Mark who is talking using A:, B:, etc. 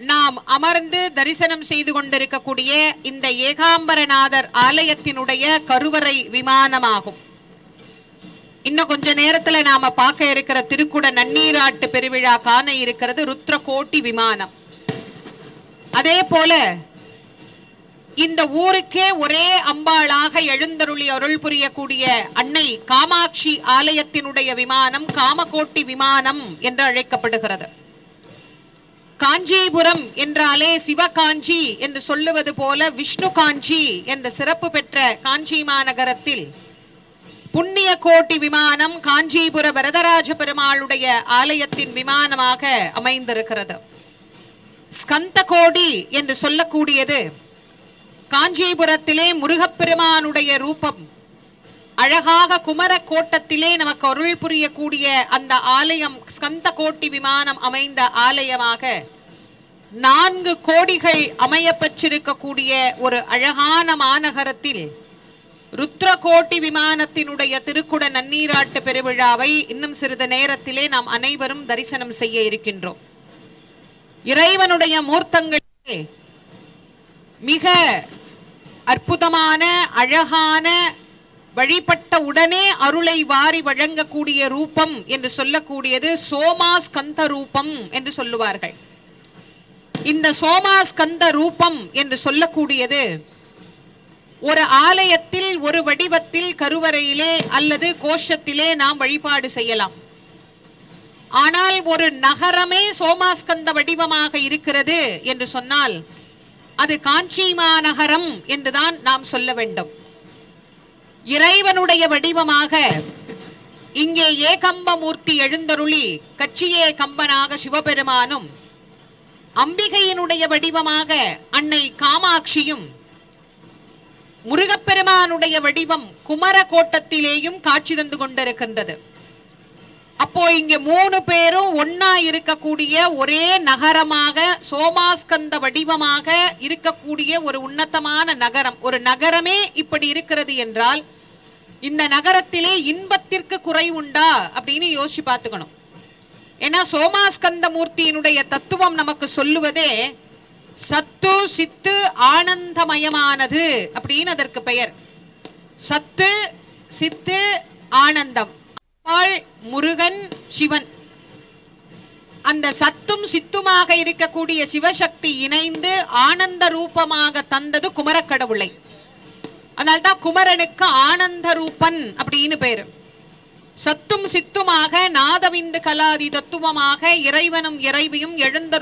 A: நாம் அமர்ந்து தரிசனம் செய்து கொண்டிருக்கக்கூடிய இந்த ஏகாம்பரநாதர் ஆலயத்தினுடைய கருவறை விமானமாகும். இன்னும் கொஞ்ச நேரத்துல நாம பார்க்க இருக்கிற திருக்குட நன்னீராட்டு பெருவிழா காண இருக்கிறது ருத்ரகோட்டி விமானம். அதே போல இந்த ஊருக்கே ஒரே அம்பாளாக எழுந்தருளி அருள் புரியக்கூடிய அன்னை காமாட்சி ஆலயத்தினுடைய விமானம் காமகோட்டி விமானம் என்று அழைக்கப்படுகிறது. காஞ்சிபுரம் என்றாலே சிவகாஞ்சி என்று சொல்லுவது போல விஷ்ணு காஞ்சி என்ற சிறப்பு பெற்ற காஞ்சி மாநகரத்தில் புண்ணிய கோட்டி விமானம் காஞ்சிபுர வரதராஜ பெருமாளுடைய ஆலயத்தின் விமானமாக அமைந்திருக்கிறது. ஸ்கந்த கோடி என்று சொல்லக்கூடியது காஞ்சிபுரத்திலே முருகப்பெருமானுடைய ரூபம். அழகாக குமர கோட்டத்திலே நமக்கு அருள் புரியக்கூடிய அந்த ஆலயம் ஸ்கந்த கோட்டி விமானம் அமைந்த ஆலயமாக நான்கு கோடிகள் அமையப்பற்றிருக்கக்கூடிய ஒரு அழகான மாநகரத்தில் ருத்ரகோட்டி விமானத்தினுடைய திருக்குட நன்னீராட்டு பெருவிழாவை இன்னும் சிறிது நேரத்திலே நாம் அனைவரும் தரிசனம் செய்ய இருக்கின்றோம். இறைவனுடைய மூர்த்தங்களே மிக அற்புதமான அழகான வழிபட்ட உடனே அருளை வாரி வழங்கக்கூடிய ரூபம் என்று சொல்லக்கூடியது சோமாஸ்கந்த ரூபம் என்று சொல்லுவார்கள். இந்த சோமாஸ்கந்த ரூபம் என்று சொல்லக்கூடியது. ஒரு ஆலயத்தில் ஒரு வடிவத்தில் கருவறையிலே அல்லது கோஷத்திலே நாம் வழிபாடு செய்யலாம். ஆனால் ஒரு நகரமே சோமாஸ்கந்த வடிவமாக இருக்கிறது என்று சொன்னால் அது காஞ்சி மாநகரம் என்றுதான் நாம் சொல்ல வேண்டும். இறைவனுடைய வடிவமாக இங்கே ஏகம்பமூர்த்தி எழுந்தருளி கச்சியே கம்பனாக சிவபெருமானும் அம்பிகையினுடைய வடிவமாக அன்னை காமாட்சியும் முருகப்பெருமானுடைய வடிவம் குமர கோட்டத்திலேயும் காட்சி தந்து கொண்டிருக்கின்றது. அப்போ இங்க மூணு பேரும் ஒன்னா இருக்கக்கூடிய ஒரே நகரமாக சோமாஸ்கந்த வடிவமாக இருக்கக்கூடிய ஒரு உன்னதமான நகரம். ஒரு நகரமே இப்படி இருக்கிறது என்றால் இந்த நகரத்திலே இன்பத்திற்கு குறை உண்டா அப்படின்னு யோசிச்சு பார்த்துக்கணும். ஏன்னா சோமாஸ்கந்த மூர்த்தியினுடைய தத்துவம் நமக்கு சொல்லுவதே சத்து சித்து ஆனந்தமயமானது அப்படின்னு அதற்கு பெயர். சத்து சித்து ஆனந்தம். முருகன் சிவன். அந்த சத்தும் சித்துமாக இருக்கக்கூடிய சிவசக்தி இணைந்து ஆனந்த ரூபமாக தந்தது குமரக்கடவுளை. அதனால்தான் குமரனுக்கு ஆனந்த ரூபன் அப்படின்னு பேரு. சத்தும் சித்துமாக நாதவிந்து கலாதி தத்துவமாக இறைவனும் இறைவியும் எழுந்த